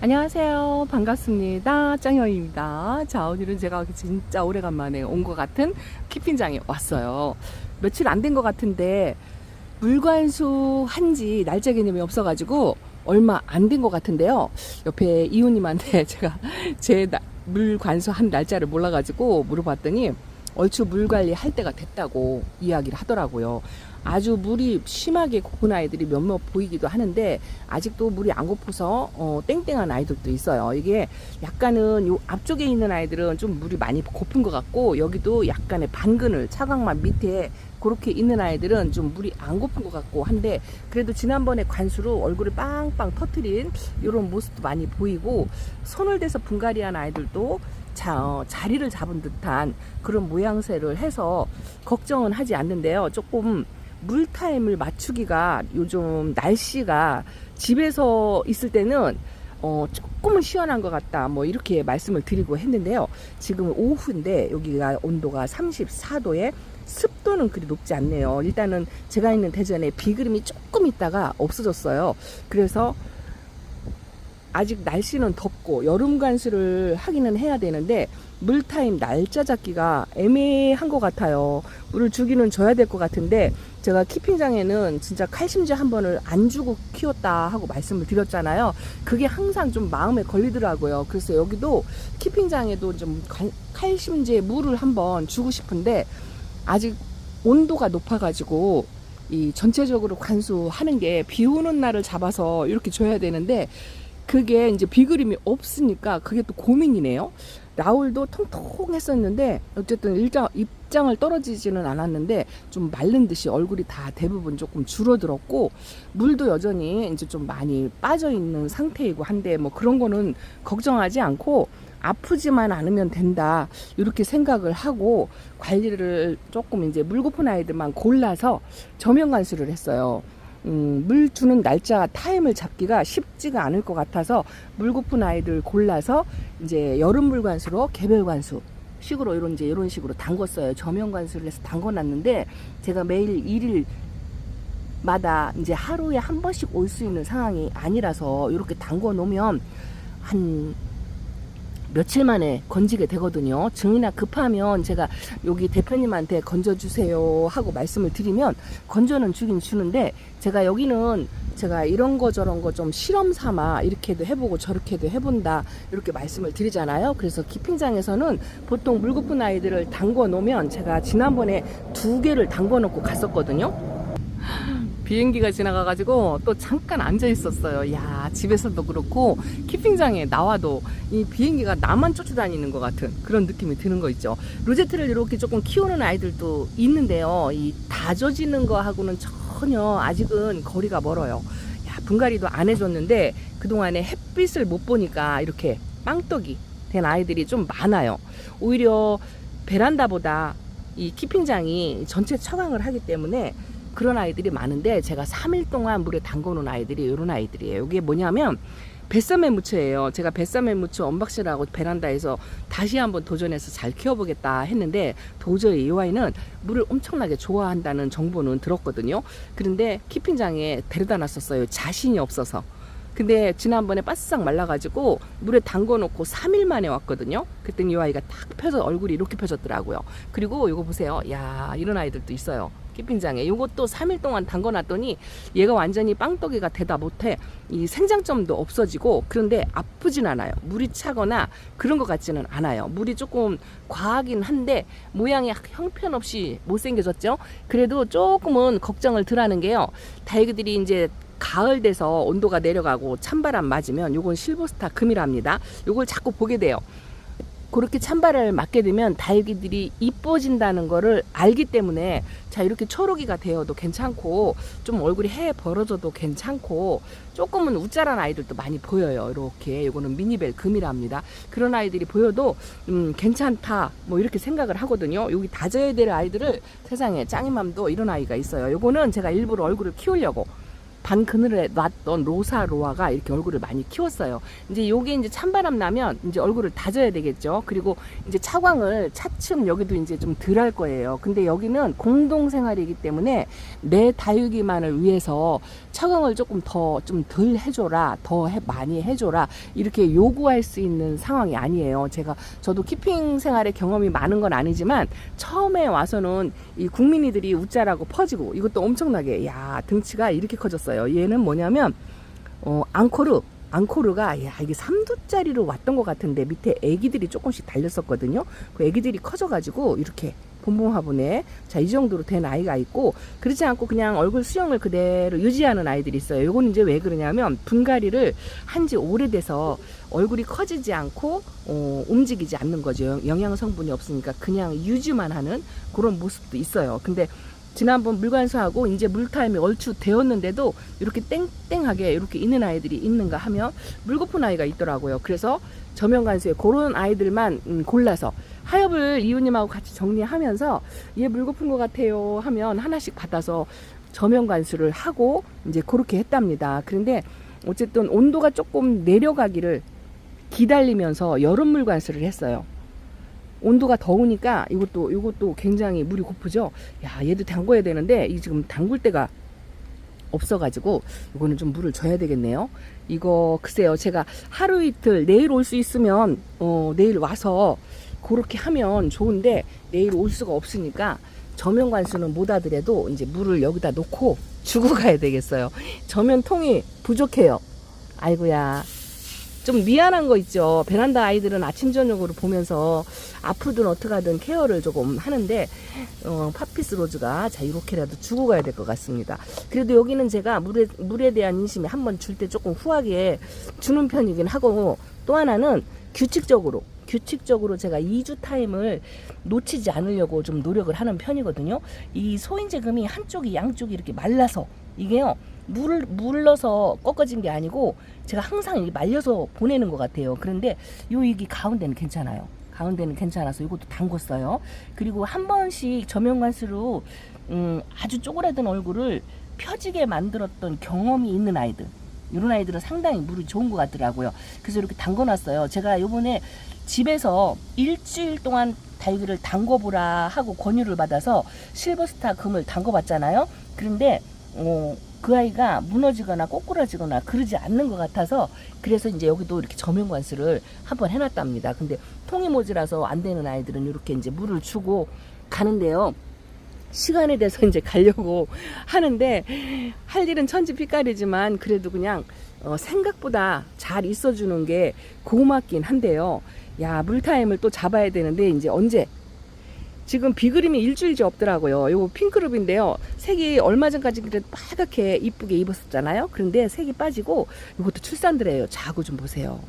안녕하세요. 반갑습니다. 짱여입니다. 자, 오늘은 제가 진짜 오래간만에 온 것 같은 키핑장에 왔어요. 며칠 안 된 것 같은데, 물관수 한지 날짜 개념이 없어가지고, 얼마 안 된 것 같은데요. 옆에 이웃님한테 제가 제 나- 물관수 한 날짜를 몰라가지고 물어봤더니, 얼추 물 관리 할 때가 됐다고 이야기를 하더라고요. 아주 물이 심하게 고픈 아이들이 몇몇 보이기도 하는데 아직도 물이 안 고파서 어, 땡땡한 아이들도 있어요. 이게 약간은 요 앞쪽에 있는 아이들은 좀 물이 많이 고픈 것 같고 여기도 약간의 반그늘 차광만 밑에 그렇게 있는 아이들은 좀 물이 안 고픈 것 같고 한데 그래도 지난번에 관수로 얼굴을 빵빵 터트린 이런 모습도 많이 보이고 손을 대서 분갈이한 아이들도 자, 어, 자리를 잡은 듯한 그런 모양새를 해서 걱정은 하지 않는데요. 조금 물 타임을 맞추기가 요즘 날씨가 집에서 있을 때는 어, 조금은 시원한 것 같다. 뭐 이렇게 말씀을 드리고 했는데요. 지금 오후인데 여기가 온도가 34도에 습도는 그리 높지 않네요. 일단은 제가 있는 대전에 비그림이 조금 있다가 없어졌어요. 그래서 아직 날씨는 덥고 여름 관수를 하기는 해야 되는데 물 타임 날짜 잡기가 애매한 것 같아요. 물을 주기는 줘야 될 것 같은데 제가 키핑장에는 진짜 칼슘제 한 번을 안 주고 키웠다 하고 말씀을 드렸잖아요. 그게 항상 좀 마음에 걸리더라고요. 그래서 여기도 키핑장에도 좀 갈- 칼슘제 물을 한번 주고 싶은데 아직 온도가 높아가지고 이 전체적으로 관수하는 게 비 오는 날을 잡아서 이렇게 줘야 되는데 그게 이제 비그림이 없으니까 그게 또 고민이네요. 라울도 통통했었는데 어쨌든 일장, 입장을 떨어지지는 않았는데 좀 마른 듯이 얼굴이 다 대부분 조금 줄어들었고 물도 여전히 이제 좀 많이 빠져 있는 상태이고 한데 뭐 그런 거는 걱정하지 않고 아프지만 않으면 된다 이렇게 생각을 하고 관리를 조금 이제 물 고픈 아이들만 골라서 저면 관수를 했어요. 음, 물 주는 날짜 타임을 잡기가 쉽지가 않을 것 같아서 물 고픈 아이들 골라서 이제 여름 물 관수로 개별 관수 식으로 이런 이제 이런 식으로 담궜어요. 저면 관수를 해서 담궈놨는데 제가 매일 일일 마다 이제 하루에 한 번씩 올 수 있는 상황이 아니라서 이렇게 담궈 놓으면 한 며칠 만에 건지게 되거든요. 증이나 급하면 제가 여기 대표님한테 건져주세요 하고 말씀을 드리면 건져는 주긴 주는데 제가 여기는 제가 이런 거 저런 거 좀 실험 삼아 이렇게도 해보고 저렇게도 해본다 이렇게 말씀을 드리잖아요. 그래서 키핑장에서는 보통 물 고픈 아이들을 담궈 놓으면 제가 지난번에 두 개를 담궈 놓고 갔었거든요. 비행기가 지나가가지고 또 잠깐 앉아 있었어요. 야 집에서도 그렇고 키핑장에 나와도 이 비행기가 나만 쫓아다니는 것 같은 그런 느낌이 드는 거 있죠. 로제트를 이렇게 조금 키우는 아이들도 있는데요. 이 다져지는 거하고는 전혀 아직은 거리가 멀어요. 야 분갈이도 안 해줬는데 그동안에 햇빛을 못 보니까 이렇게 빵떡이 된 아이들이 좀 많아요. 오히려 베란다보다 이 키핑장이 전체 처강을 하기 때문에 그런 아이들이 많은데 제가 3일 동안 물에 담궈 놓은 아이들이 이런 아이들이에요. 이게 뭐냐면 뱃사메 무초예요. 제가 뱃사메 무초 언박싱하고 베란다에서 다시 한번 도전해서 잘 키워보겠다 했는데 도저히 이 아이는 물을 엄청나게 좋아한다는 정보는 들었거든요. 그런데 키핑장에 데려다 놨었어요. 자신이 없어서. 근데 지난번에 바싹 말라가지고 물에 담궈 놓고 3일 만에 왔거든요. 그랬더니 이 아이가 딱 펴서 얼굴이 이렇게 펴졌더라고요. 그리고 이거 보세요. 야 이런 아이들도 있어요. 키핑장에 이것도 3일 동안 담궈 놨더니 얘가 완전히 빵떡이가 되다 못해 이 생장점도 없어지고 그런데 아프진 않아요. 물이 차거나 그런 것 같지는 않아요. 물이 조금 과하긴 한데 모양이 형편없이 못생겨졌죠. 그래도 조금은 걱정을 덜 하는 게요. 다이그들이 이제 가을 돼서 온도가 내려가고 찬바람 맞으면 요건 실버스타 금이랍니다. 요걸 자꾸 보게 돼요. 그렇게 찬바람을 맞게 되면 달기들이 이뻐진다는 거를 알기 때문에 자 이렇게 초록이가 되어도 괜찮고 좀 얼굴이 해 벌어져도 괜찮고 조금은 우짜란 아이들도 많이 보여요. 이렇게. 이거는 미니벨 금이랍니다. 그런 아이들이 보여도 음 괜찮다. 뭐 이렇게 생각을 하거든요. 여기 다져야 될 아이들을 세상에 짱이맘도 이런 아이가 있어요. 요거는 제가 일부러 얼굴을 키우려고 반 그늘에 놨던 로사로아가 이렇게 얼굴을 많이 키웠어요. 이제 요게 이제 찬바람 나면 이제 얼굴을 다져야 되겠죠. 그리고 이제 차광을 차츰 여기도 이제 좀 덜 할 거예요. 근데 여기는 공동 생활이기 때문에 내 다육이만을 위해서 차광을 조금 더 좀 덜 해줘라, 더 해- 많이 해줘라 이렇게 요구할 수 있는 상황이 아니에요. 제가 저도 키핑 생활에 경험이 많은 건 아니지만 처음에 와서는 이 국민이들이 웃자라고 퍼지고 이것도 엄청나게 야 등치가 이렇게 커졌어요. 얘는 뭐냐면 어 앙코르 앙코르가 야 이게 3두짜리로 왔던 것 같은데 밑에 애기들이 조금씩 달렸었거든요. 그 애기들이 커져가지고 이렇게 봄봄 화분에 자 이 정도로 된 아이가 있고 그렇지 않고 그냥 얼굴 수영을 그대로 유지하는 아이들이 있어요. 요거는 이제 왜 그러냐면 분갈이를 한 지 오래돼서 얼굴이 커지지 않고 어, 움직이지 않는 거죠. 영양 성분이 없으니까 그냥 유지만 하는 그런 모습도 있어요. 근데 지난번 물관수하고 이제 물타임이 얼추 되었는데도 이렇게 땡땡하게 이렇게 있는 아이들이 있는가 하면 물고픈 아이가 있더라고요. 그래서 저면관수에 그런 아이들만 음, 골라서 하엽을 이웃님하고 같이 정리하면서 얘 물고픈 것 같아요 하면 하나씩 받아서 저면관수를 하고 이제 그렇게 했답니다. 그런데 어쨌든 온도가 조금 내려가기를 기다리면서 여름 물관수를 했어요. 온도가 더우니까 이것도 이것도 굉장히 물이 고프죠. 야 얘도 담궈야 되는데 이 지금 담글 때가 없어가지고 이거는 좀 물을 줘야 되겠네요. 이거 글쎄요 제가 하루 이틀 내일 올 수 있으면 어 내일 와서 그렇게 하면 좋은데 내일 올 수가 없으니까 저면 관수는 못 하더라도 이제 물을 여기다 놓고 주고 가야 되겠어요. 저면 통이 부족해요. 아이고야. 좀 미안한 거 있죠. 베란다 아이들은 아침 저녁으로 보면서 아프든 어떡하든 케어를 조금 하는데 어, 파피스 로즈가 자 이렇게라도 주고 가야 될 것 같습니다. 그래도 여기는 제가 물에 물에 대한 인심이 한 번 줄 때 조금 후하게 주는 편이긴 하고 또 하나는 규칙적으로 규칙적으로 제가 2주 타임을 놓치지 않으려고 좀 노력을 하는 편이거든요. 이 소인제금이 한쪽이 양쪽이 이렇게 말라서 이게요. 물을 물러서 꺾어진 게 아니고 제가 항상 말려서 보내는 것 같아요. 그런데 요 여기 가운데는 괜찮아요. 가운데는 괜찮아서 이것도 담궜어요. 그리고 한 번씩 저면관수로 음, 아주 쪼그라든 얼굴을 펴지게 만들었던 경험이 있는 아이들. 이런 아이들은 상당히 물이 좋은 것 같더라고요. 그래서 이렇게 담궈놨어요. 제가 요번에 집에서 일주일 동안 다육이를 담궈보라 하고 권유를 받아서 실버스타 금을 담궈봤잖아요. 그런데 어, 그 아이가 무너지거나 꼬꾸라지거나 그러지 않는 것 같아서 그래서 이제 여기도 이렇게 저면 관수를 한번 해놨답니다. 근데 통이 모자라서 안 되는 아이들은 이렇게 이제 물을 주고 가는데요. 시간에 대해서 이제 가려고 하는데 할 일은 천지빛깔이지만 그래도 그냥 어, 생각보다 잘 있어주는 게 고맙긴 한데요. 야 물타임을 또 잡아야 되는데 이제 언제 지금 비그림이 일주일째 없더라고요. 요거 핑크룹인데요. 색이 얼마 전까지 그래 빨갛게 이쁘게 입었었잖아요. 그런데 색이 빠지고 이것도 출산드래요. 자고 좀 보세요.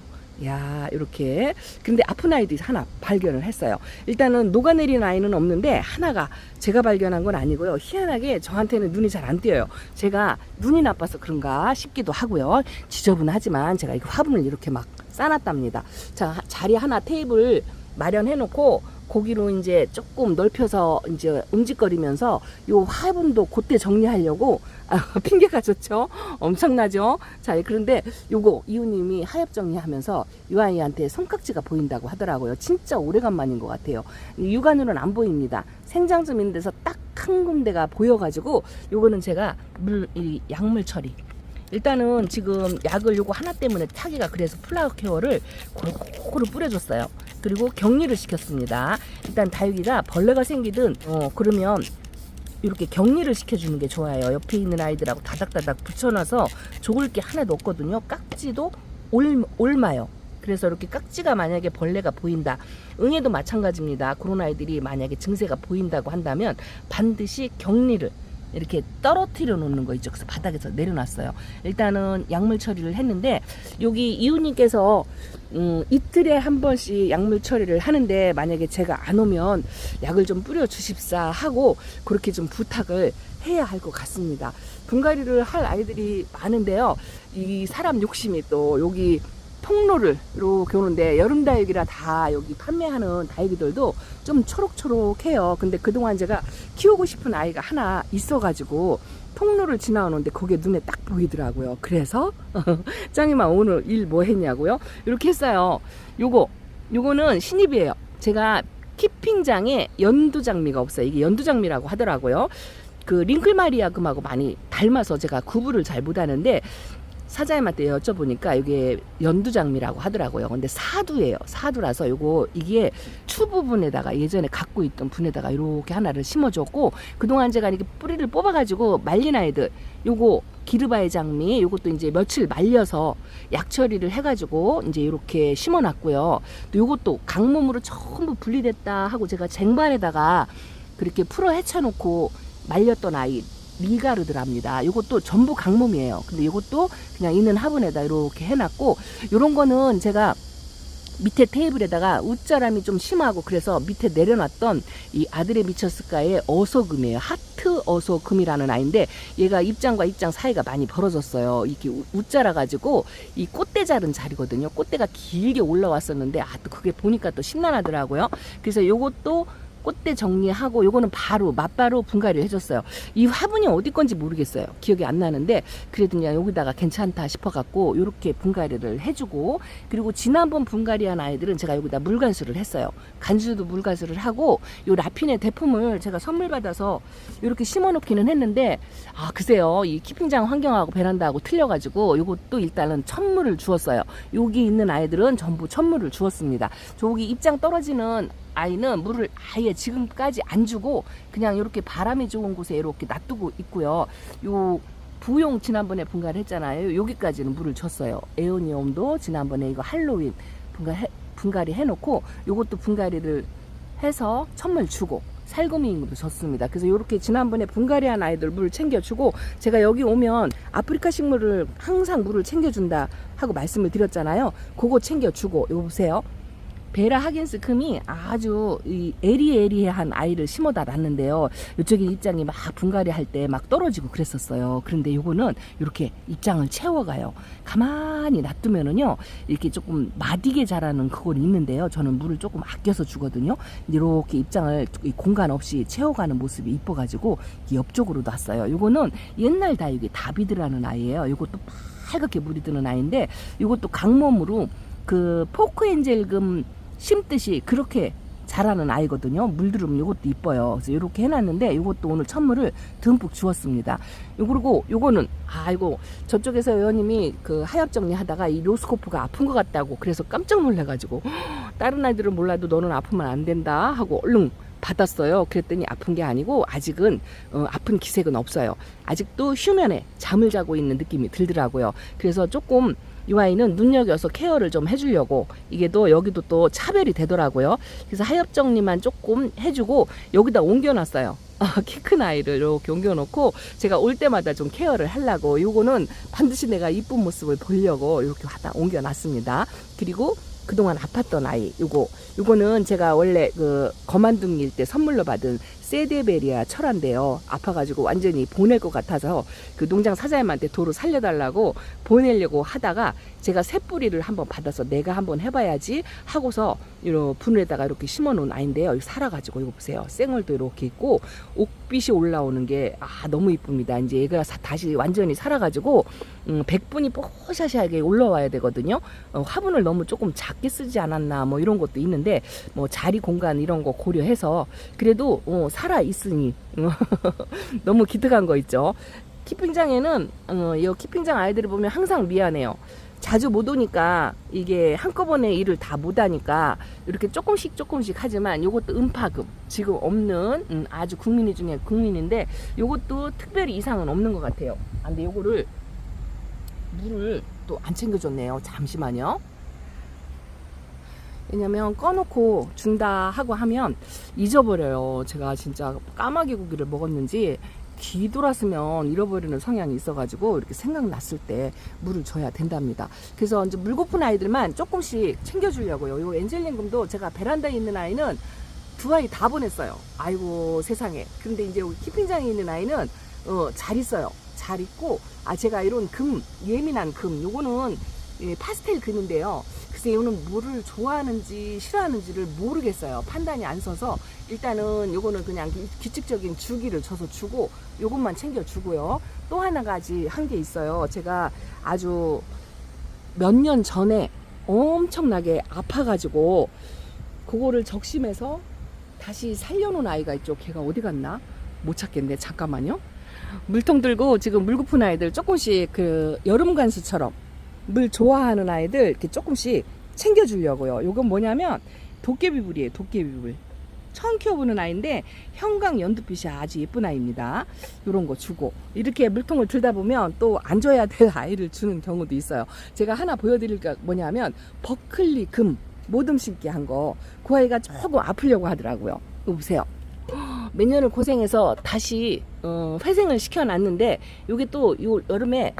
야, 이렇게. 근데 아픈 아이도 하나 발견을 했어요. 일단은 녹아내린 아이는 없는데 하나가 제가 발견한 건 아니고요. 희한하게 저한테는 눈이 잘 안 띄어요. 제가 눈이 나빠서 그런가 싶기도 하고요. 지저분하지만 제가 이거 화분을 이렇게 막 싸놨답니다. 자, 자리 하나 테이블 마련해 놓고 고기로 이제 조금 넓혀서 이제 움직거리면서 요 화분도 그때 정리하려고 아, 핑계가 좋죠. 엄청나죠. 자, 그런데 요거 이웃님이 하엽 정리하면서 요 아이한테 손깍지가 보인다고 하더라고요. 진짜 오래간만인 것 같아요. 육안으로는 안 보입니다. 생장점 있는 데서 딱 한 군데가 보여가지고 요거는 제가 물, 이 약물 처리. 일단은 지금 약을 요거 하나 때문에 타기가 그래서 플라워 케어를 고루 뿌려줬어요. 그리고 격리를 시켰습니다. 일단 다육이가 벌레가 생기든 어 그러면 이렇게 격리를 시켜주는 게 좋아요. 옆에 있는 아이들하고 다닥다닥 붙여놔서 좋을 게 하나도 없거든요. 깍지도 올, 올마요. 그래서 이렇게 깍지가 만약에 벌레가 보인다. 응애도 마찬가지입니다. 그런 아이들이 만약에 증세가 보인다고 한다면 반드시 격리를 이렇게 떨어뜨려 놓는 거. 그래서 바닥에서 내려놨어요. 일단은 약물 처리를 했는데 여기 이웃님께서 음, 이틀에 한 번씩 약물 처리를 하는데 만약에 제가 안 오면 약을 좀 뿌려 주십사 하고 그렇게 좀 부탁을 해야 할 것 같습니다. 분갈이를 할 아이들이 많은데요. 이 사람 욕심이 또 여기 통로를 이렇게 오는데 여름 다육이라 다 여기 판매하는 다육이들도 좀 초록초록해요. 근데 그동안 제가 키우고 싶은 아이가 하나 있어가지고 통로를 지나오는데 그게 눈에 딱 보이더라고요. 그래서 짱이만 오늘 일 뭐 했냐고요? 이렇게 했어요. 요거 요거는 신입이에요. 제가 키핑장에 연두장미가 없어요. 이게 연두장미라고 하더라고요. 그 링클마리아금하고 많이 닮아서 제가 구분을 잘 못하는데 사장님한테 여쭤보니까 이게 연두장미라고 하더라고요. 근데 사두예요. 사두라서 요거 이게 추 부분에다가 예전에 갖고 있던 분에다가 이렇게 하나를 심어줬고 그동안 제가 이렇게 뿌리를 뽑아가지고 말린 아이들 요거 기르바의 장미 요것도 이제 며칠 말려서 약 처리를 해가지고 이제 이렇게 심어놨고요. 또 요것도 강몸으로 전부 분리됐다 하고 제가 쟁반에다가 그렇게 풀어 헤쳐놓고 말렸던 아이 리가르드랍니다. 요것도 전부 강몸이에요. 근데 요것도 그냥 있는 화분에다 이렇게 해놨고 요런 거는 제가 밑에 테이블에다가 웃자람이 좀 심하고 그래서 밑에 내려놨던 이 아들의 미쳤을까의 어소금이에요. 하트 어소금이라는 아이인데 얘가 입장과 입장 사이가 많이 벌어졌어요. 이렇게 우- 웃자라 가지고 이 꽃대 자른 자리거든요. 꽃대가 길게 올라왔었는데 아 또 그게 보니까 또 심란하더라고요. 그래서 요것도 꽃대 정리하고 요거는 바로 맞바로 분갈이를 해줬어요. 이 화분이 어디 건지 모르겠어요. 기억이 안 나는데 그래도 그냥 여기다가 괜찮다 싶어갖고 요렇게 분갈이를 해주고 그리고 지난번 분갈이한 아이들은 제가 여기다 물간수를 했어요. 간수도 물간수를 하고 요 라핀의 대품을 제가 선물 받아서 이렇게 심어놓기는 했는데 아 글쎄요 이 키핑장 환경하고 베란다하고 틀려가지고 요것도 일단은 천물을 주었어요. 여기 있는 아이들은 전부 천물을 주었습니다. 저기 입장 떨어지는 아이는 물을 아예 지금까지 안 주고 그냥 이렇게 바람이 좋은 곳에 이렇게 놔두고 있고요. 요 부용 지난번에 분갈이 했잖아요. 여기까지는 물을 줬어요. 에오니엄도 지난번에 이거 할로윈 분갈이, 분갈이 해놓고 요것도 분갈이를 해서 천물 주고 살구미도 줬습니다. 그래서 이렇게 지난번에 분갈이한 아이들 물 챙겨주고 제가 여기 오면 아프리카 식물을 항상 물을 챙겨준다 하고 말씀을 드렸잖아요. 그거 챙겨주고 요 보세요. 베라 하긴스 금이 아주 이 에리에리한 아이를 심어다 놨는데요. 이쪽에 입장이 막 분갈이 할 때 막 떨어지고 그랬었어요. 그런데 요거는 이렇게 입장을 채워가요. 가만히 놔두면은요, 이렇게 조금 마디게 자라는 그건 있는데요. 저는 물을 조금 아껴서 주거든요. 이렇게 입장을 이 공간 없이 채워가는 모습이 이뻐가지고 이 옆쪽으로 놨어요. 요거는 옛날 다육이 다비드라는 아이예요. 요것도 빨갛게 물이 드는 아이인데 요것도 강몸으로 그 포크 엔젤금 심듯이 그렇게 자라는 아이거든요. 물들으면 이것도 이뻐요. 그래서 이렇게 해놨는데 이것도 오늘 천물을 듬뿍 주었습니다. 요 그리고 요거는 아이고 저쪽에서 의원님이 그 하엽 정리하다가 이 로스코프가 아픈 것 같다고 그래서 깜짝 놀래가지고 다른 아이들은 몰라도 너는 아프면 안 된다 하고 얼른 받았어요. 그랬더니 아픈 게 아니고 아직은 어, 아픈 기색은 없어요. 아직도 휴면에 잠을 자고 있는 느낌이 들더라고요. 그래서 조금 이 아이는 눈여겨서 케어를 좀 해주려고 이게 또 여기도 또 차별이 되더라고요. 그래서 하엽 정리만 조금 해주고 여기다 옮겨놨어요. 키큰 아이를 이렇게 옮겨놓고 제가 올 때마다 좀 케어를 하려고 요거는 반드시 내가 이쁜 모습을 보려고 이렇게 하다 옮겨놨습니다. 그리고 그동안 아팠던 아이 요거 요거는 제가 원래 그 거만둥일 때 선물로 받은 세데베리아 철화인데요. 아파가지고 완전히 보낼 것 같아서 그 농장 사장님한테 도로 살려달라고 보내려고 하다가 제가 새 뿌리를 한번 받아서 내가 한번 해봐야지 하고서 이런 분에다가 이렇게 심어놓은 아이인데요. 이거 살아가지고 이거 보세요. 생얼도 이렇게 있고 옥빛이 올라오는 게 아 너무 이쁩니다. 이제 얘가 사- 다시 완전히 살아가지고 음, 백분이 뽀샤시하게 올라와야 되거든요. 어, 화분을 너무 조금 작게 쓰지 않았나 뭐 이런 것도 있는데 뭐 자리 공간 이런 거 고려해서 그래도 어, 살아 있으니 너무 기특한 거 있죠. 키핑장에는 어, 이 키핑장 아이들을 보면 항상 미안해요. 자주 못 오니까 이게 한꺼번에 일을 다 못하니까 이렇게 조금씩 조금씩 하지만 이것도 음파금 지금 없는 음, 아주 국민이 중에 국민인데 이것도 특별히 이상은 없는 것 같아요. 아, 근데 요거를 물을 또 안 챙겨줬네요. 잠시만요. 왜냐면 꺼놓고 준다 하고 하면 잊어버려요. 제가 진짜 까마귀 고기를 먹었는지 귀 돌았으면 잃어버리는 성향이 있어가지고 이렇게 생각났을 때 물을 줘야 된답니다. 그래서 이제 물 고픈 아이들만 조금씩 챙겨주려고요. 요 엔젤링금도 제가 베란다에 있는 아이는 두 아이 다 보냈어요. 아이고 세상에. 근데 이제 여기 키핑장에 있는 아이는 어, 잘 있어요. 잘 있고 아 제가 이런 금 예민한 금 요거는 예, 파스텔 금인데요. 그 글쎄 이거는 물을 좋아하는지 싫어하는지를 모르겠어요. 판단이 안 서서 일단은 요거는 그냥 기- 규칙적인 주기를 줘서 주고 요것만 챙겨 주고요. 또 하나 가지 한게 있어요. 제가 아주 몇 년 전에 엄청나게 아파가지고 그거를 적심해서 다시 살려놓은 아이가 있죠. 걔가 어디 갔나? 못 찾겠네. 잠깐만요. 물통 들고 지금 물 고픈 아이들 조금씩 그 여름 간수처럼 물 좋아하는 아이들 이렇게 조금씩 챙겨주려고요. 요건 뭐냐면 도깨비불이에요. 도깨비불. 처음 키워보는 아이인데 형광 연두빛이 아주 예쁜 아이입니다. 요런 거 주고 이렇게 물통을 들다 보면 또 안 줘야 될 아이를 주는 경우도 있어요. 제가 하나 보여드릴 게 뭐냐면 버클리 금 모듬 심기 한 거. 그 아이가 조금 아프려고 하더라고요. 이거 보세요. 몇 년을 고생해서 다시 어, 회생을 시켜놨는데 요게 또 요 여름에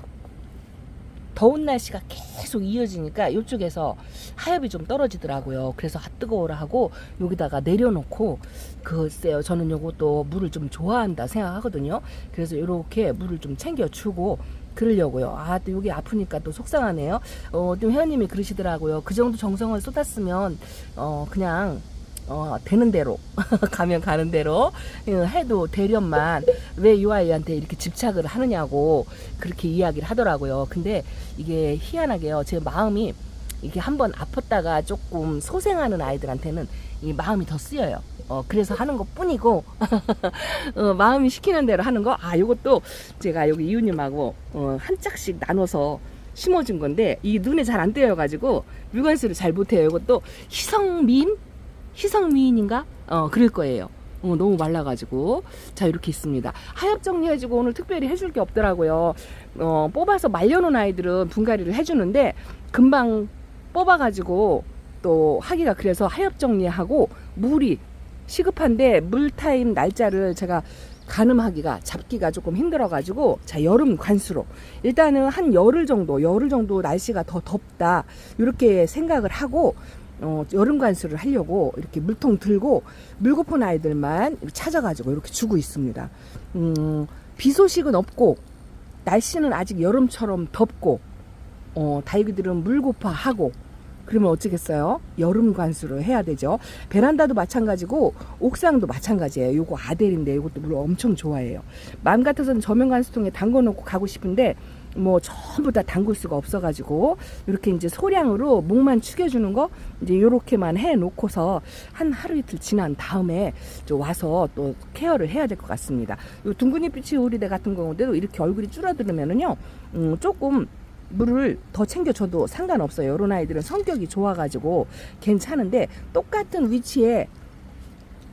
더운 날씨가 계속 이어지니까 이쪽에서 하엽이 좀 떨어지더라고요. 그래서 아 뜨거워라 하고 여기다가 내려놓고 글쎄요. 저는 요것도 물을 좀 좋아한다 생각하거든요. 그래서 이렇게 물을 좀 챙겨주고 그러려고요. 아, 또 여기 아프니까 또 속상하네요. 어, 또 회원님이 그러시더라고요. 그 정도 정성을 쏟았으면, 어, 그냥, 어, 되는 대로, 가면 가는 대로, 어, 해도 되련만, 왜 이 아이한테 이렇게 집착을 하느냐고, 그렇게 이야기를 하더라고요. 근데 이게 희한하게요. 제 마음이, 이게 한번 아팠다가 조금 소생하는 아이들한테는 이 마음이 더 쓰여요. 어, 그래서 하는 것 뿐이고, 어, 마음이 시키는 대로 하는 거, 아, 요것도 제가 여기 이웃님하고, 어, 한 짝씩 나눠서 심어준 건데, 이 눈에 잘 안 띄어가지고, 물건수를 잘 못해요. 이것도 희성미인? 희성미인인가? 어, 그럴 거예요. 어, 너무 말라가지고. 자, 이렇게 있습니다. 하엽 정리해주고 오늘 특별히 해줄 게 없더라고요. 어, 뽑아서 말려놓은 아이들은 분갈이를 해주는데, 금방 뽑아가지고 또 하기가 그래서 하엽 정리하고 물이 시급한데 물 타임 날짜를 제가 가늠하기가 잡기가 조금 힘들어가지고 자 여름 관수로 일단은 한 열흘 정도 열흘 정도 날씨가 더 덥다 이렇게 생각을 하고 어, 여름 관수를 하려고 이렇게 물통 들고 물 고픈 아이들만 찾아가지고 이렇게 주고 있습니다. 음, 비 소식은 없고 날씨는 아직 여름처럼 덥고 어, 다육이들은 물 고파하고 그러면 어쩌겠어요? 여름 관수를 해야 되죠. 베란다도 마찬가지고 옥상도 마찬가지예요. 요거 아델인데 이것도 물 엄청 좋아해요. 마음 같아서는 저면 관수통에 담궈 놓고 가고 싶은데 뭐 전부 다 담글 수가 없어가지고 이렇게 이제 소량으로 목만 축여주는 거 이제 요렇게만 해 놓고서 한 하루 이틀 지난 다음에 좀 와서 또 케어를 해야 될 것 같습니다. 요 둥근잎빛이 오리대 같은 경우도 이렇게 얼굴이 줄어들면은요, 음, 조금 물을 더 챙겨줘도 상관없어요. 이런 아이들은 성격이 좋아가지고 괜찮은데 똑같은 위치에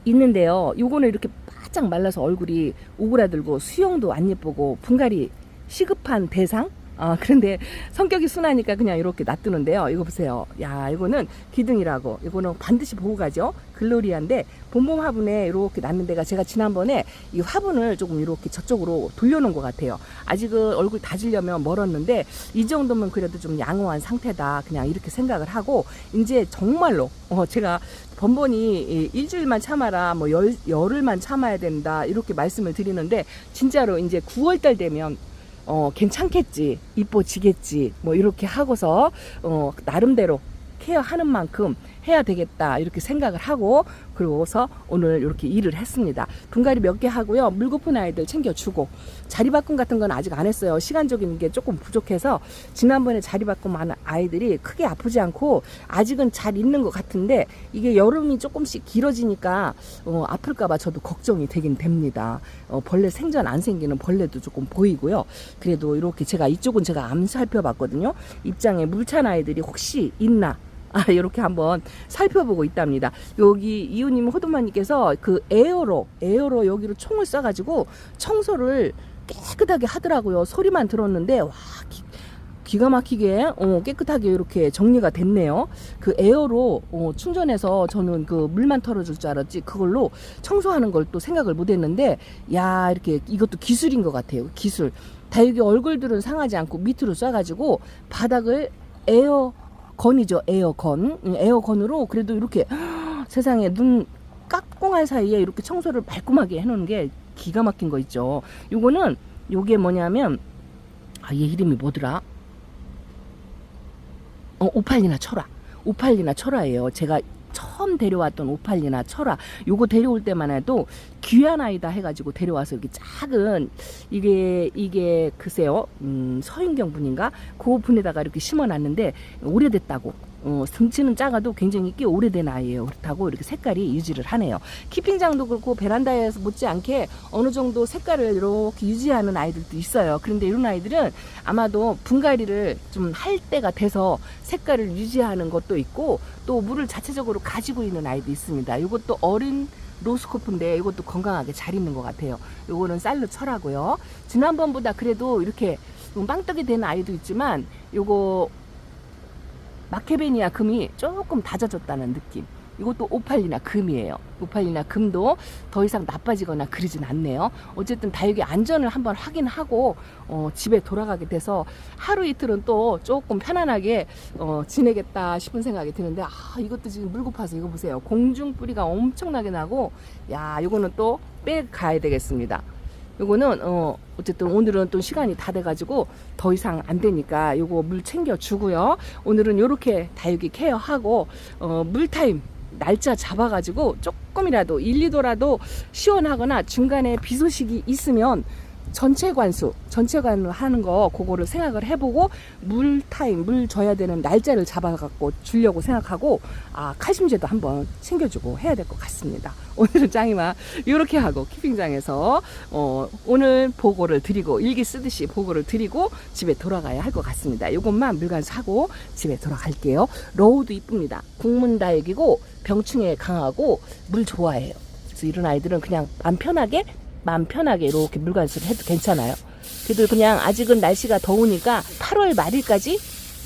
있는데요. 요거는 이렇게 바짝 말라서 얼굴이 오그라들고 수영도 안 예쁘고 분갈이 시급한 대상? 아, 그런데 성격이 순하니까 그냥 이렇게 놔두는데요. 이거 보세요. 야, 이거는 기둥이라고. 이거는 반드시 보고 가죠. 글로리아인데 봄봄 화분에 이렇게 놨는 데가 제가 지난번에 이 화분을 조금 이렇게 저쪽으로 돌려놓은 것 같아요. 아직은 얼굴 다지려면 멀었는데 이 정도면 그래도 좀 양호한 상태다. 그냥 이렇게 생각을 하고 이제 정말로 어, 제가 번번이 이 일주일만 참아라, 뭐 열, 열흘만 참아야 된다 이렇게 말씀을 드리는데 진짜로 이제 9월달 되면 어, 괜찮겠지, 이뻐지겠지, 뭐, 이렇게 하고서, 어, 나름대로 케어하는 만큼 해야 되겠다, 이렇게 생각을 하고, 그러고서 오늘 이렇게 일을 했습니다. 분갈이 몇 개 하고요. 물 고픈 아이들 챙겨주고, 자리 바꿈 같은 건 아직 안 했어요. 시간적인 게 조금 부족해서, 지난번에 자리 바꿈한 아이들이 크게 아프지 않고, 아직은 잘 있는 것 같은데, 이게 여름이 조금씩 길어지니까, 어, 아플까봐 저도 걱정이 되긴 됩니다. 어, 벌레 생전 안 생기는 벌레도 조금 보이고요. 그래도 이렇게 제가 이쪽은 제가 암 살펴봤거든요. 입장에 물찬 아이들이 혹시 있나? 아, 이렇게 한번 살펴보고 있답니다. 여기 이웃님 호두마님께서 그 에어로, 에어로 여기로 총을 쏴가지고 청소를 깨끗하게 하더라고요. 소리만 들었는데, 와, 기, 기가 막히게 어, 깨끗하게 이렇게 정리가 됐네요. 그 에어로 어, 충전해서 저는 그 물만 털어줄 줄 알았지 그걸로 청소하는 걸 또 생각을 못했는데 야 이렇게 이것도 기술인 것 같아요. 기술. 다육이 얼굴들은 상하지 않고 밑으로 쏴가지고 바닥을 에어 건이죠 에어건 음, 에어건으로 그래도 이렇게 세상에 눈 깍공할 사이에 이렇게 청소를 말끔하게 해놓는 게 기가 막힌 거 있죠. 요거는 요게 뭐냐면 아 얘 이름이 뭐더라? 어, 오팔리나 철화. 오팔리나 철화예요. 제가 처음 데려왔던 오팔리나 철화 요거 데려올 때만 해도 귀한 아이다 해가지고 데려와서 이렇게 작은 이게 이게 글쎄요 음, 서윤경 분인가 그 분에다가 이렇게 심어놨는데 오래됐다고 어, 등치는 작아도 굉장히 꽤 오래된 아이예요. 그렇다고 이렇게 색깔이 유지를 하네요. 키핑장도 그렇고 베란다에서 못지않게 어느 정도 색깔을 이렇게 유지하는 아이들도 있어요. 그런데 이런 아이들은 아마도 분갈이를 좀 할 때가 돼서 색깔을 유지하는 것도 있고 또 물을 자체적으로 가지고 있는 아이도 있습니다. 이것도 어린 로스코프인데 이것도 건강하게 잘 있는 것 같아요. 요거는 쌀로 철하고요. 지난번보다 그래도 이렇게 좀 빵떡이 된 아이도 있지만 요거 마케베니아 금이 조금 다져졌다는 느낌. 이것도 오팔리나 금이에요. 오팔리나 금도 더 이상 나빠지거나 그러진 않네요. 어쨌든 다육이 안전을 한번 확인하고 어, 집에 돌아가게 돼서 하루 이틀은 또 조금 편안하게 어, 지내겠다 싶은 생각이 드는데 아 이것도 지금 물고 파서 이거 보세요. 공중 뿌리가 엄청나게 나고 야 이거는 또 빼가야 되겠습니다. 요거는 어 어쨌든 오늘은 또 시간이 다 돼가지고 더 이상 안 되니까 요거 물 챙겨 주고요. 오늘은 요렇게 다육이 케어하고 어 물타임 날짜 잡아가지고 조금이라도 1, 2도라도 시원하거나 중간에 비 소식이 있으면 전체 관수, 전체 관수 하는 거 그거를 생각을 해보고 물 타임, 물 줘야 되는 날짜를 잡아갖고 주려고 생각하고 아 칼슘제도 한번 챙겨주고 해야 될 것 같습니다. 오늘은 짱이마 이렇게 하고 키핑장에서 어, 오늘 보고를 드리고 일기 쓰듯이 보고를 드리고 집에 돌아가야 할 것 같습니다. 이것만 물관수 하고 집에 돌아갈게요. 러우도 이쁩니다. 국문다육이고 병충해 강하고 물 좋아해요. 그래서 이런 아이들은 그냥 맘 편하게 마음 편하게 이렇게 물관수를 해도 괜찮아요. 그래도 그냥 아직은 날씨가 더우니까 8월 말일까지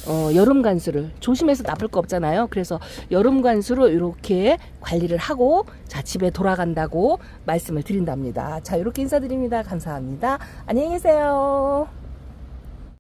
어, 여름 관수를 조심해서 나쁠 거 없잖아요. 그래서 여름 관수로 이렇게 관리를 하고 자 집에 돌아간다고 말씀을 드린답니다. 자 이렇게 인사드립니다. 감사합니다. 안녕히 계세요.